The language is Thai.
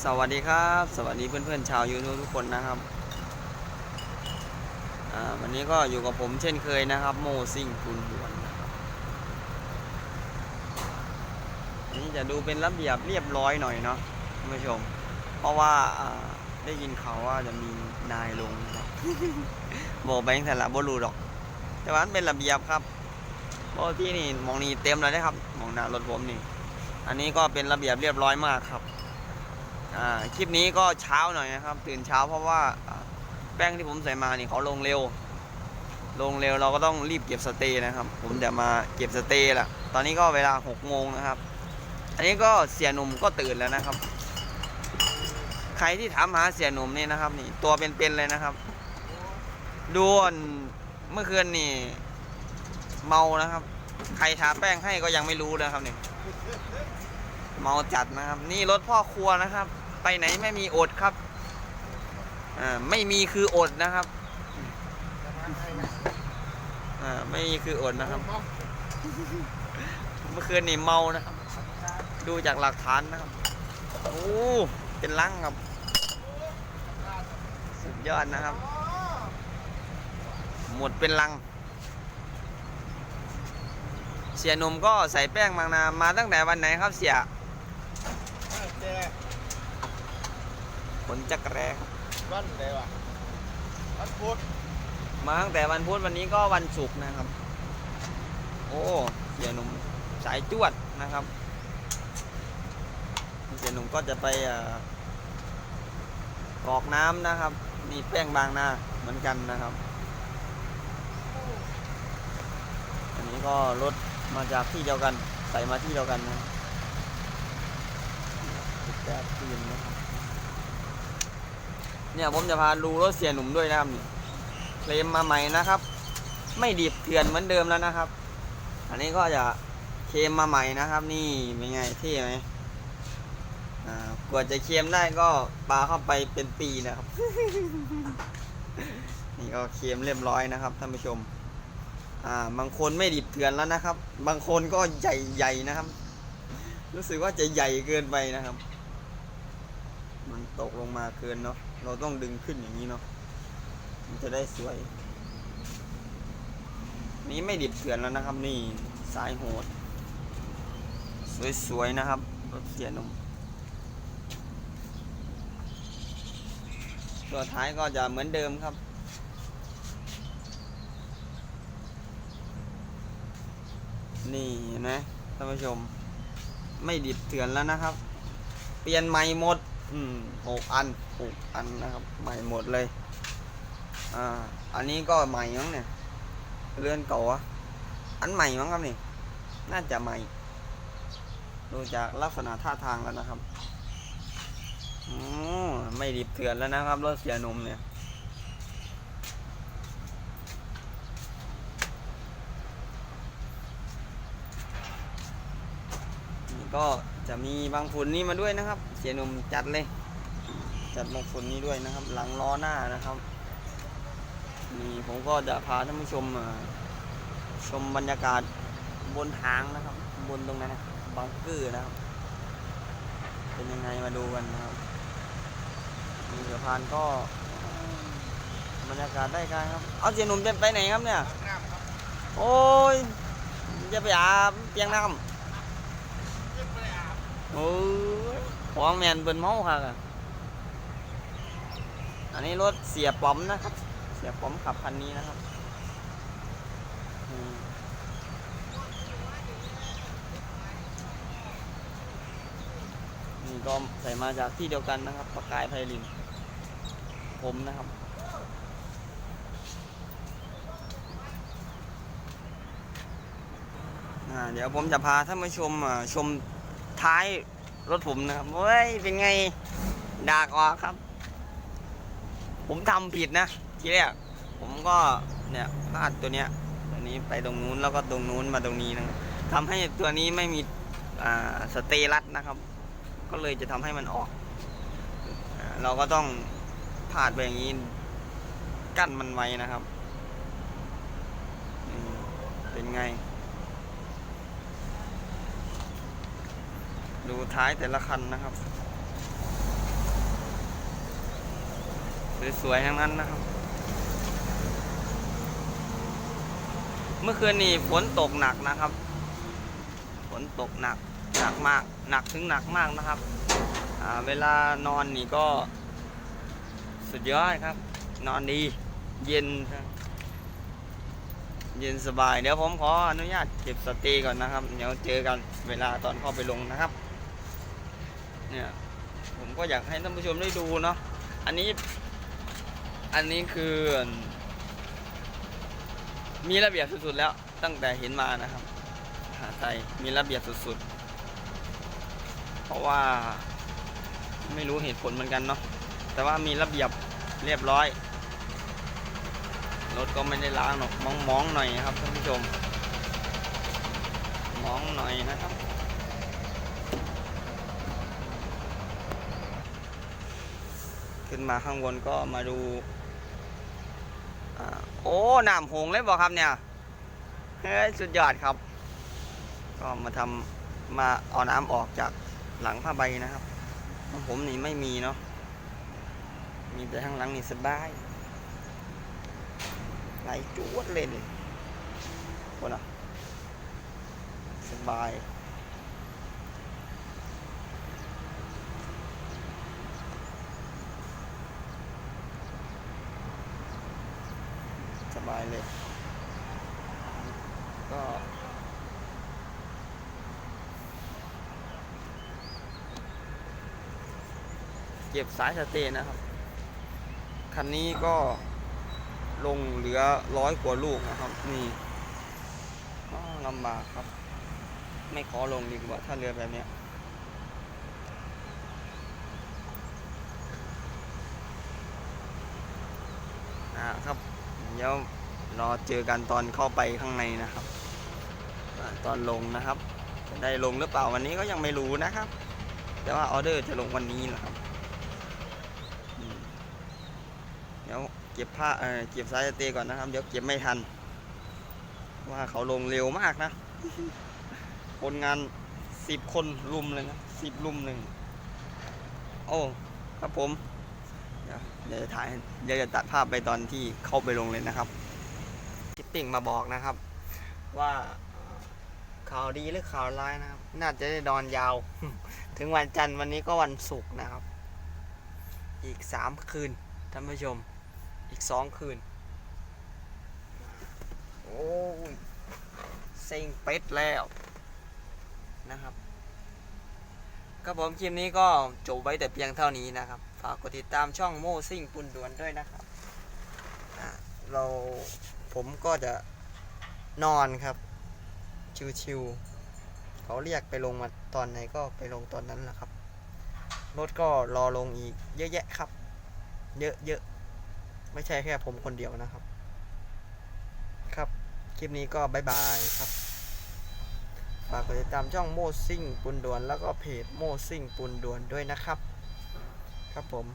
สวัสดีครับ สวัสดีเพื่อนๆชาวยูทูบทุกคนนะครับวันนี้ก็อยู่กับผมเช่นเคยนะครับ โมซิ่งคุณหวนนะครับนนี้จะดูเป็นระเบียบเรียบร้อยหน่อยเนาะท่านผู้ชม เพราะว่าได้ยินเขาว่าจะมีนายลงนะครับบอกแบงค์แต่ละบ่รู้ดอก แต่ว่ามันเป็นระเบียบครับเพราะที่นี่มองนี้เต็มเลยนะครับมองหน้ารถผมนี่ อันนี้ก็เป็นระเบียบเรียบร้อยมากครับ คลิปนี้ก็เช้าหน่อยนะครับ ตื่นเช้าเพราะว่าแป้งที่ผมใส่มานี่เขาลงเร็ว ลงเร็วเราก็ต้องรีบเก็บสเตย์นะครับ ผมจะมาเก็บสเตย์ละตอนนี้ก็เวลา6โมงนะครับ อันนี้ก็เสียหนุ่มก็ตื่นแล้วนะครับ ใครที่ถามหาเสียหนุ่มนี่นะครับ นี่ตัวเป็นๆเลยนะครับดวนเมื่อคืนนี่เมานะครับ ใครทาแป้งให้ก็ยังไม่รู้นะครับนี่เมาจัดนะครับ นี่รถพ่อครัวนะครับ ไปไหนไม่มีอดครับอ่าไม่มีคืออดนะครับอ่าไม่มีคืออดนะครับ เมื่อคืนนี่เมานะครับ ดูจากหลักฐานนะครับโอ้เป็นลังครับ สุดยอดนะครับ หมดเป็นลังเสียหนุ่มก็ใส่แป้งบางนามาตั้งแต่วันไหนครับเสีย แจ ผลจักรแร้ครับบ้านไหนวะบ้านพุธมาตั้งแต่วันพุธวันนี้ก็วันศุกร์นะครับ โอ้เสียหนุ่มสายจวดนะครับเสียหนุ่มก็จะไปเอ่อกรอกน้ำนะครับนี่แป้งบางนาเหมือนกันนะครับอันนี้ก็รถมาจากที่เดียวกัน ใส่มาที่เดียวกันนะแปดปีนนะครับ เนี่ยผมจะพาดูรถเสียหนุ่มด้วยนะครับนี่เคลมมาใหม่นะครับ ไม่ดิบเถื่อนเหมือนเดิมแล้วนะครับ อันนี้ก็จะเคลมมาใหม่นะครับ นี่เป็นไงเท่ไหมอ่ากว่าจะเคลมได้ก็ปลาเข้าไปเป็นปีนะครับ นี่ก็เคลมเรียบร้อยนะครับท่านผู้ชมอ่าบางคนไม่ดิบเถื่อนแล้วนะครับ บางคนก็ใหญ่ๆนะครับ รู้สึกว่าจะใหญ่เกินไปนะครับ มันตกลงมาเกินเนาะ เราต้องดึงขึ้นอย่างนี้เนาะมันจะได้สวย นี้ไม่ดิบเถื่อนแล้วนะครับ นี่สายโหด สวยๆนะครับรถเสียนมตัวท้ายก็จะเหมือนเดิมครับนี่เห็นไหมท่านผู้ชม ไม่ดิบเถื่อนแล้วนะครับ เปลี่ยนใหม่หมด อืมหกอันหกอันนะครับ ใหม่หมดเลย อ่า อันนี้ก็ใหม่มั้งเนี่ยเรือนเก่าอะอันใหม่มั้งครับนี่ น่าจะใหม่ ดูจากลักษณะท่าทางแล้วนะครับอืมไม่ดิบเถื่อนแล้วนะครับ รถเสียนมเนี่ย ก็จะมีบางฝุ่นนี้มาด้วยนะครับ เสียหนุ่มจัดเลย จัดบางฝุ่นนี้ด้วยนะครับ หลังล้อหน้านะครับนี่ผมก็จะพาท่านผู้ชมชมบรรยากาศบนทางนะครับ บนตรงนั้นนะบังเกอร์นะครับ เป็นยังไงมาดูกันนะครับมีสะพานก็บรรยากาศได้การครับ เอาเสียหนุ่มจะไปไหนครับเนี่ย โอ้ย จะไปอาบเปียงน้ำ โอ้ยของแมนเป็นเมาค่ะอันนี้รถเสียป๋อมนะครับ เสียป๋อมขับคันนี้นะครับอืมนี่ก็ใส่มาจากที่เดียวกันนะครับประกายไพลิน ผมนะครับเดี๋ยวผมจะพาท่านผู้ชมชม ท้ายรถผมนะครับเฮ้ยเป็นไงดากออครับ ผมทำผิดนะทีแรกผมก็เนี่ยพลาดตัวเนี้ยตัวนี้ไปตรงนู้นแล้วก็ตรงนู้นมาตรงนี้นะครับทำให้ตัวนี้ไม่มีอ่าสเตรัสนะครับ ก็เลยจะทำให้มันออกอเราก็ต้องพาดไปอย่างนี้ กั้นมันไว้นะครับเป็นไง ดูท้ายแต่ละคันนะครับสวยๆทั้งนั้นนะครับ เมื่อคืนนี้ฝนตกหนักนะครับฝนตกหนักหนักมากหนักถึงหนักมากนะครับเวลานอนนี่ก็สุดยอดครับ นอนดี เย็นเย็นสบาย เดี๋ยวผมขออนุญาตเก็บสตย์ก่อนนะครับ เดี๋ยวเจอกันเวลาตอนเข้าไปลงนะครับ เนี่ย ผมก็อยากให้ท่านผู้ชมได้ดูเนาะอันนี้ อันนี้คือ มีระเบียบสุดๆแล้ว ตั้งแต่เห็นมานะครับหาไทยมีระเบียบสุดๆ เพราะว่าไม่รู้เหตุผลเหมือนกันเนาะแต่ว่ามีระเบียบเรียบร้อยรถก็ไม่ได้ล้างหรอกมองๆหน่อยนะครับท่านผู้ชม มองหน่อยนะครับ ขึ้นมาข้างบนก็มาดูอโอ้น้ำหงเลยบอกครับเนี่ยเฮ้ยสุดยอดครับ ก็มาทำมาเอาน้ำออกจากหลังผ้าใบนะครับผมนี่ไม่มีเนาะมีแต่ข้างหลังนี่สบายไหลจวดเลยนี่คนอะสบาย บายเลย ก็เก็บสายสเตย์นะครับ คันนี้ก็ลงเหลือร้อยกว่าลูกนะครับ นี่ก็ลำบากครับ ไม่ขอลงดีกว่าถ้าเรือแบบเนี้ยอ่าครับ เดี๋ยวรอเจอกันตอนเข้าไปข้างในนะครับ ตอนลงนะครับ จะได้ลงหรือเปล่าวันนี้ก็ยังไม่รู้นะครับ แต่ว่าออเดอร์จะลงวันนี้นะครับเดี๋ยวเก็บผ้าเออเก็บสายสเตก่อนนะครับ เดี๋ยวเก็บไม่ทัน ว่าเขาลงเร็วมากนะ คนงานสิบคนลุมเลยนะสิบลุมหนึ่งโอ้ครับผม เดี๋ยวจะถ่ายเดี๋ยวจะตัดภาพไปตอนที่เข้าไปลงเลยนะครับทิปปิ้งมาบอกนะครับ ว่าข่าวดีหรือข่าวร้ายนะครับ น่าจะได้นอนยาว ถึงวันจันทร์วันนี้ก็วันศุกร์นะครับ อีกสามคืนท่านผู้ชม อีกสองคืน โอ้ยเซ็งเป็ดแล้วนะครับก็ผมคลิปนี้ก็จบไว้แต่เพียงเท่านี้นะครับ ฝากกดติดตามช่องโมซิ่งปุนดวนด้วยนะครับเราผมก็จะนอนครับ ชิวๆเขาเรียกไปลงมาตอนไหนก็ไปลงตอนนั้นแหละครับ รถก็รอลงอีกเยอะแยะครับ เยอะๆ ไม่ใช่แค่ผมคนเดียวนะครับ ครับ คลิปนี้ก็บายบายครับ ฝากกดติดตามช่องโมซิ่งปุนดวน แล้วก็เพจโมซิ่งปุนดวนด้วยนะครับ ครับผม